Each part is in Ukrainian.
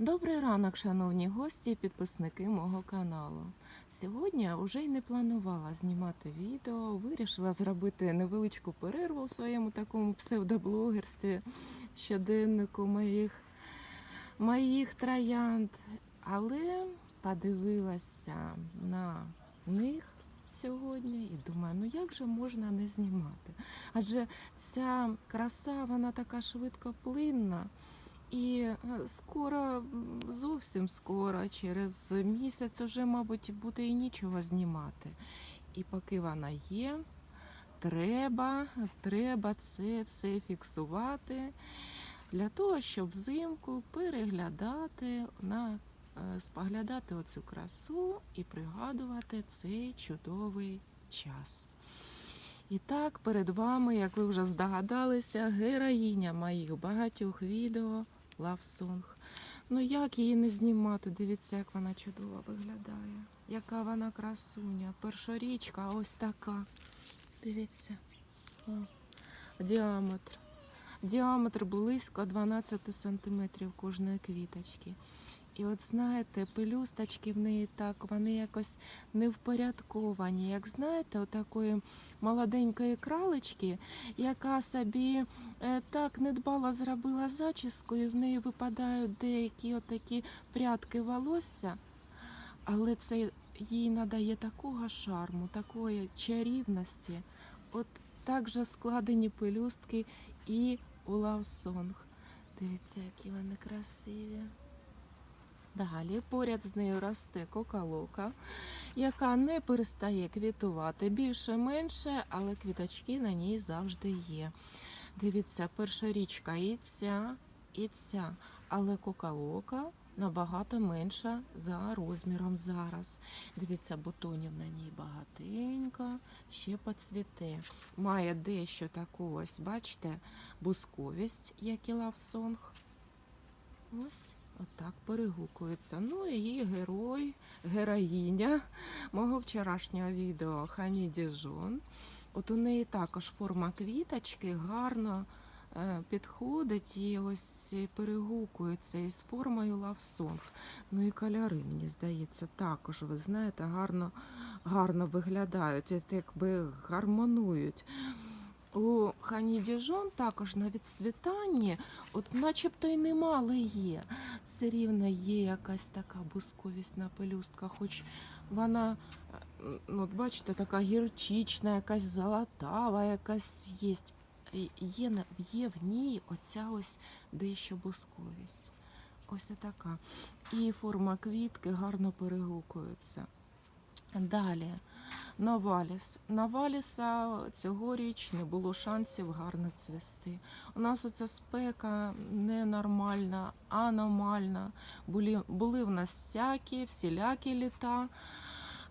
Добрий ранок, шановні гості і підписники мого каналу. Сьогодні я вже й не планувала знімати відео, вирішила зробити невеличку перерву в своєму такому псевдоблогерстві, щоденнику моїх, моїх троянд. Але подивилася на них сьогодні і думаю, ну як же можна не знімати? Адже ця краса, вона така швидкоплинна. І е, скоро, зовсім скоро, через місяць уже, мабуть, буде і нічого знімати. І поки вона є, треба, треба це все фіксувати для того, щоб взимку переглядати на е, споглядати оцю красу і пригадувати цей чудовий час. І так, перед вами, як ви вже здогадалися, героїня моїх багатьох відео Love. Ну як її не знімати? Дивіться, як вона чудово виглядає. Яка вона красуня. Першорічка ось така. Дивіться. О, діаметр. Діаметр близько 12 см кожної квіточки. І от знаєте, пелюсточки в неї так, вони якось не впорядковані. Як знаєте, отакої молоденької кралечки, яка собі е, так недбало зробила зачіску, і в неї випадають деякі отакі прядки волосся, але це їй надає такого шарму, такої чарівності. От так же складені пелюстки і у Song. Дивіться, які вони красиві. Далі поряд з нею росте кокалока, яка не перестає квітувати більше-менше, але квіточки на ній завжди є. Дивіться, перша річка і ця, і ця, але кокалока набагато менша за розміром зараз. Дивіться, бутонів на ній багатенько, ще поцвіте. Має дещо таку ось, бачите, бусковість, як і лавсонг. Ось. Отак перегукується. Ну і її герой, героїня мого вчорашнього відео Хані Діжон. От у неї також форма квіточки гарно е, підходить і ось перегукується із формою Love Song. Ну і кольори, мені здається, також, ви знаєте, гарно, гарно виглядають, якби гармонують. У Хані Діжон також на відцвітанні, от начебто й немало є. Все рівно є якась така бусковість на пелюстках, хоч вона, от бачите, така гірчична, якась золотава, якась є. Є, є в ній оця ось дещо бусковість. Ось така. І форма квітки гарно перегукується. Далі. Наваліс. Наваліса цьогоріч не було шансів гарно цвісти. У нас оця спека ненормальна, аномальна. Були, були в нас всякі, всілякі літа.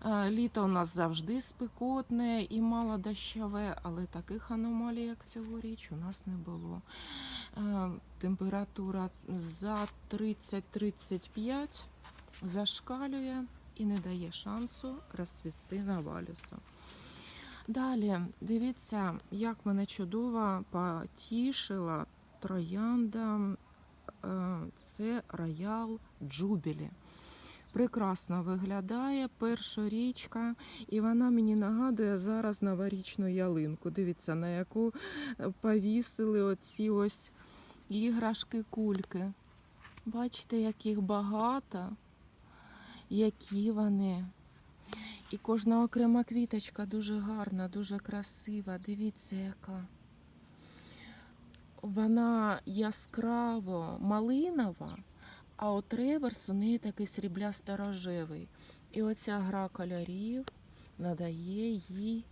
Е, Літо у нас завжди спекотне і мало дощове, але таких аномалій, як цьогоріч, у нас не було. Е, Температура за 30-35 зашкалює і не дає шансу розцвісти навалісу. Далі, дивіться, як мене чудово потішила троянда. е, Це роял Джубілі. Прекрасно виглядає першорічка, і вона мені нагадує зараз новорічну ялинку. Дивіться, на яку е, повісили оці ось іграшки кульки. Бачите, яких багато які вони. І кожна окрема квіточка дуже гарна, дуже красива. Дивіться, яка. Вона яскраво малинова, а от реверс у неї такий сріблясто-рожевий. І оця гра кольорів надає їй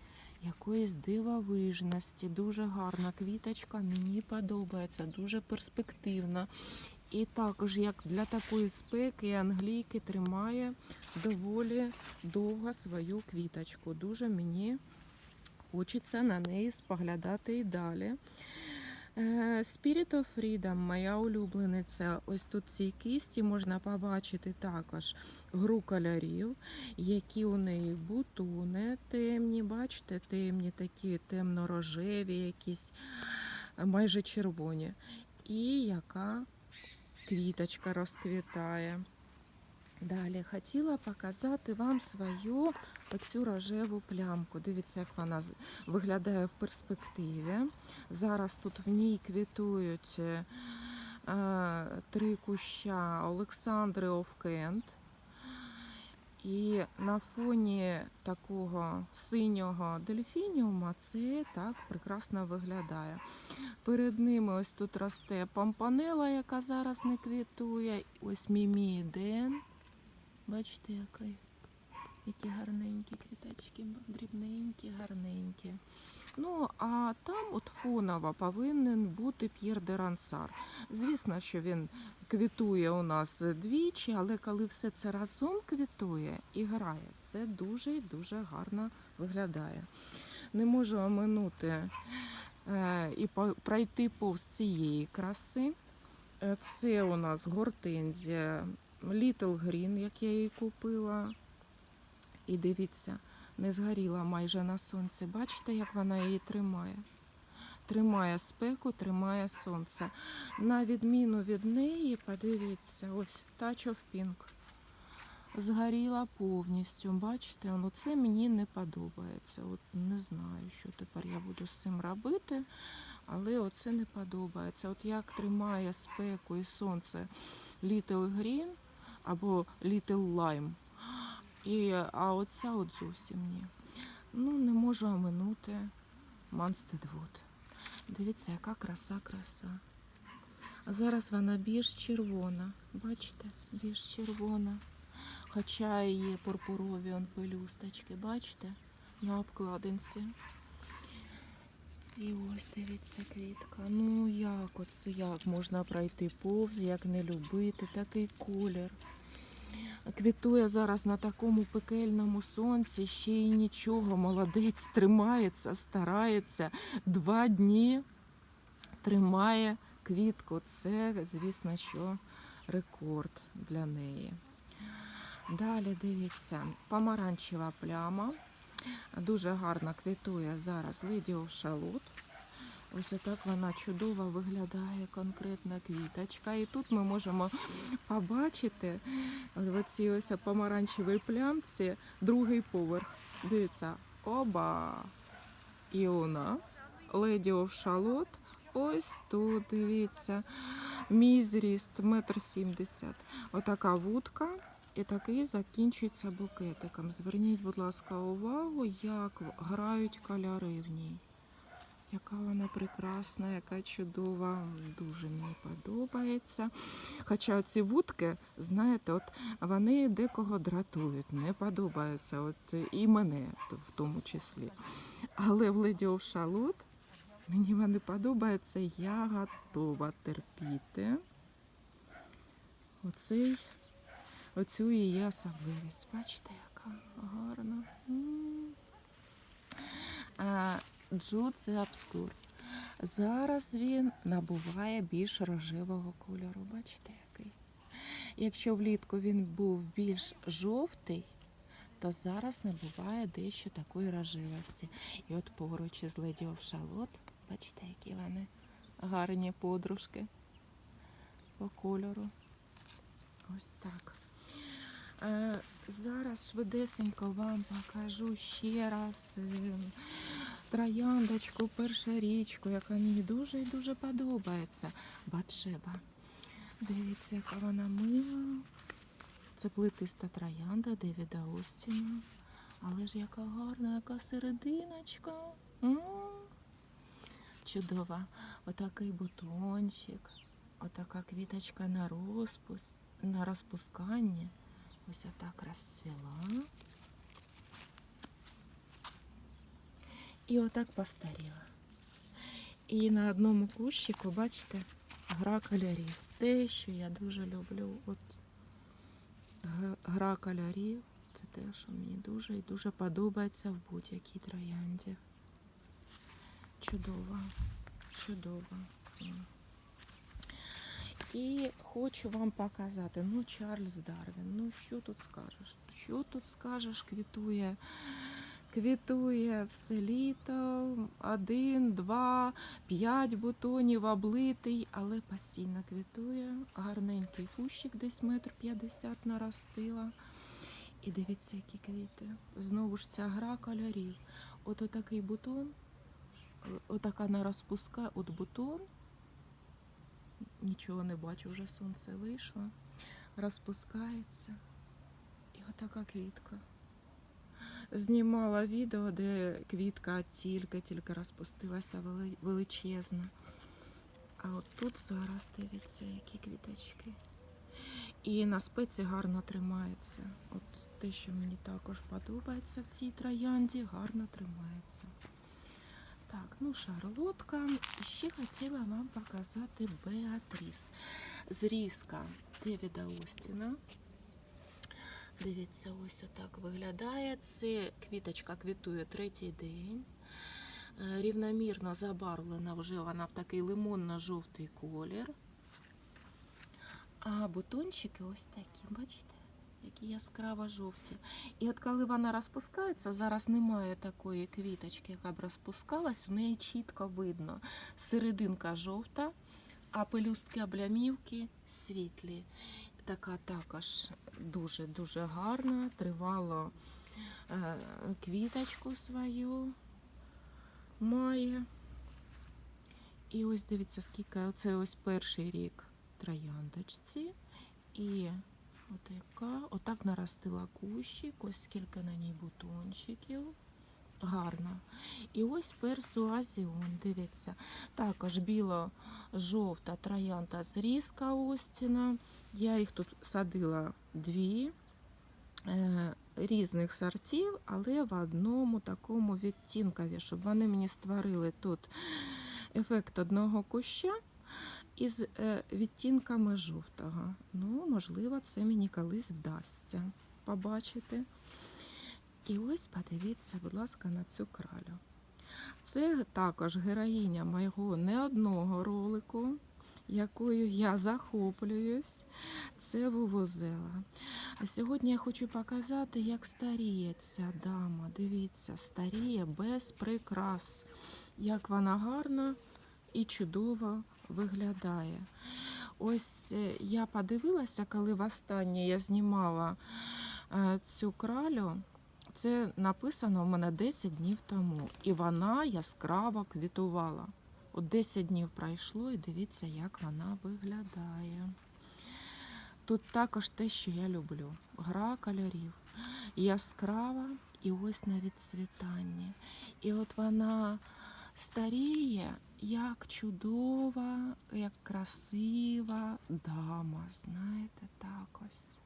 якоїсь дивовижності. Дуже гарна квіточка, мені подобається, дуже перспективна. І також, як для такої спеки, англійки тримає доволі довго свою квіточку. Дуже мені хочеться на неї споглядати і далі. Е, Spirit of Freedom, моя улюблениця. Ось тут в цій кисті можна побачити також гру кольорів, які у неї бутони темні, бачите, темні такі темно-рожеві, якісь майже червоні. І яка квіточка розквітає. Далі хотіла показати вам свою оцю рожеву плямку. Дивіться, як вона виглядає в перспективі. Зараз тут в ній квітують е, три куща Олександри Овкент. І на фоні такого синього дельфініума це так прекрасно виглядає. Перед ними ось тут росте пампанела, яка зараз не квітує. Ось міміден. Бачите, який? Які гарненькі квіточки, дрібненькі, гарненькі. Ну, а там от фоново повинен бути П'єр де Рансар. Звісно, що він квітує у нас двічі, але коли все це разом квітує і грає, це дуже і дуже гарно виглядає. Не можу оминути е, і пройти повз цієї краси. Е, Це у нас гортензія Little Green, як я її купила. І дивіться, не згоріла майже на сонці. Бачите, як вона її тримає? Тримає спеку, тримає сонце. На відміну від неї, подивіться, ось Touch of Pink. Згоріла повністю. Бачите, ну це мені не подобається. От не знаю, що тепер я буду з цим робити, але оце не подобається. От як тримає спеку і сонце Little Green або Little Lime. І, а оця от зовсім ні. Ну, не можу оминути Манстедвуд. Дивіться, яка краса, краса. А зараз вона більш червона. Бачите, більш червона. Хоча є пурпурові он пелюсточки, бачите, на обкладинці. І ось дивіться квітка. Ну як от як можна пройти повз, як не любити такий колір. Квітує зараз на такому пекельному сонці, ще й нічого. Молодець тримається, старається. Два дні тримає квітку. Це, звісно, що рекорд для неї. Далі дивіться, помаранчева пляма. Дуже гарно квітує зараз of Шалот. Ось отак вона чудово виглядає, конкретна квіточка. І тут ми можемо побачити в цій ось помаранчевій плямці другий поверх. Дивіться, оба! І у нас Lady of Шалот. Ось тут, дивіться, мій зріст метр сімдесят. Отака вудка. І такий закінчується букетиком. Зверніть, будь ласка, увагу, як грають кольори в ній. Яка вона прекрасна, яка чудова, дуже мені подобається. Хоча ці вудки, знаєте, от вони декого дратують, не подобаються, от і мене в тому числі. Але в Lady of Шалот мені вони подобаються, я готова терпіти. Оцей оцю її особливість. Бачите, яка гарна. М. А, Джу це абскур. Зараз він набуває більш рожевого кольору. Бачите, який? Якщо влітку він був більш жовтий, то зараз набуває дещо такої рожевості. І от поруч із of Шалот, бачите, які вони гарні подружки по кольору. Ось так. Зараз швидесенько вам покажу ще раз трояндочку, першорічку, яка мені дуже і дуже подобається. Батшеба. Дивіться, яка вона мила. Це плетиста троянда Девіда Остіна. Але ж яка гарна, яка серединочка. Чудова. Отакий бутончик, отака квіточка на розпус, на розпусканні. Ось отак розцвіла. І отак постаріла. І на одному кущику, бачите, гра кольорів. Те, що я дуже люблю. От гра кольорів це те, що мені дуже і дуже подобається в будь-якій троянді. Чудово, чудово. І хочу вам показати, ну, Чарльз Дарвін, ну що тут скажеш? Що тут скажеш, квітує, квітує все літо, один, два, п'ять бутонів облитий, але постійно квітує. Гарненький кущик, десь метр п'ятдесят наростила. І дивіться, які квіти. Знову ж ця гра кольорів. От отакий бутон, отака нарозпуска, от бутон. Нічого не бачу, вже сонце вийшло. Розпускається. І отака квітка. Знімала відео, де квітка тільки-тільки розпустилася вели- величезна. А от тут зараз дивіться, які квіточки. І на спеці гарно тримається. От те, що мені також подобається в цій троянді, гарно тримається. Так, ну шарлотка. І ще хотіла вам показати Беатріс. Зрізка Девіда Остіна. Дивіться, ось отак виглядає. Це квіточка квітує третій день. Е, Рівномірно забарвлена вже вона в такий лимонно-жовтий колір. А бутончики ось такі, бачите, які яскраво жовті. І от коли вона розпускається, зараз немає такої квіточки, яка б розпускалась, у неї чітко видно. Серединка жовта, а пелюстки облямівки світлі. Така також дуже-дуже гарна, тривало е, квіточку свою має. І ось дивіться, скільки оце ось перший рік трояндочці. І от яка, отак наростила кущик, ось скільки на ній бутончиків. Гарно. І ось персуазіон, дивіться. Також біло-жовта троянда зрізка Остіна. Я їх тут садила дві е, різних сортів, але в одному такому відтінкові, щоб вони мені створили тут ефект одного куща із е, відтінками жовтого. Ну, можливо, це мені колись вдасться побачити. І ось подивіться, будь ласка, на цю кралю. Це також героїня моєго не одного ролику, якою я захоплююсь. Це вувозела. А сьогодні я хочу показати, як старіє ця дама. Дивіться, старіє без прикрас. Як вона гарна і чудово виглядає. Ось е, я подивилася, коли востаннє я знімала е, цю кралю. Це написано у мене 10 днів тому. І вона яскраво квітувала. От 10 днів пройшло, і дивіться, як вона виглядає. Тут також те, що я люблю. Гра кольорів. Яскрава і ось на відцвітанні. І от вона старіє, як чудова, як красива дама. Знаєте, так ось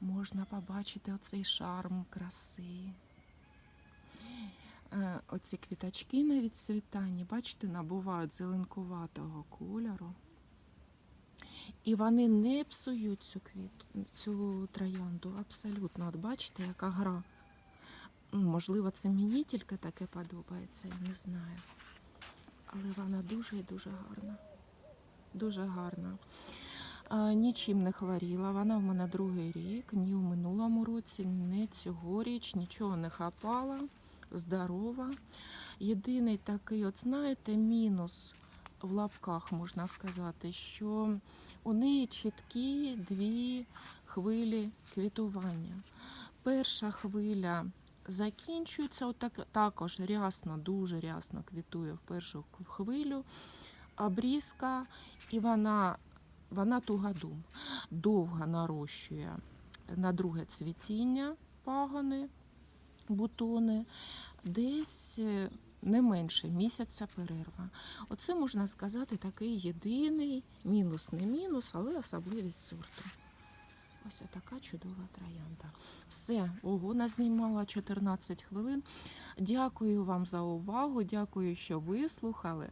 можна побачити оцей шарм краси. Е, Оці квіточки на відцвітанні, бачите, набувають зеленкуватого кольору. І вони не псують цю квіт, цю троянду абсолютно. От бачите, яка гра. Ну, Можливо, це мені тільки таке подобається, я не знаю. Але вона дуже і дуже гарна. Дуже гарна. А, Нічим не хворіла. Вона в мене другий рік, ні в минулому році, ні цьогоріч, нічого не хапала, здорова. Єдиний такий, от знаєте, мінус в лапках можна сказати, що у неї чіткі дві хвилі квітування. Перша хвиля закінчується, отак, також рясно, дуже рясно квітує в першу хвилю, обрізка, і вона, вона тугодум, довго нарощує на друге цвітіння пагони, бутони, десь е, не менше місяця перерва. Оце можна сказати такий єдиний мінус, не мінус, але особливість сорту. Ось така чудова троянда. Все, ого, назнімала 14 хвилин. Дякую вам за увагу, дякую, що вислухали.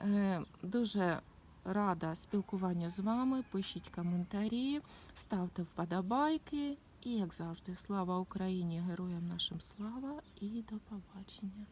Е, Дуже рада спілкуванню з вами. Пишіть коментарі, ставте вподобайки. І, як завжди, слава Україні, героям нашим слава і до побачення.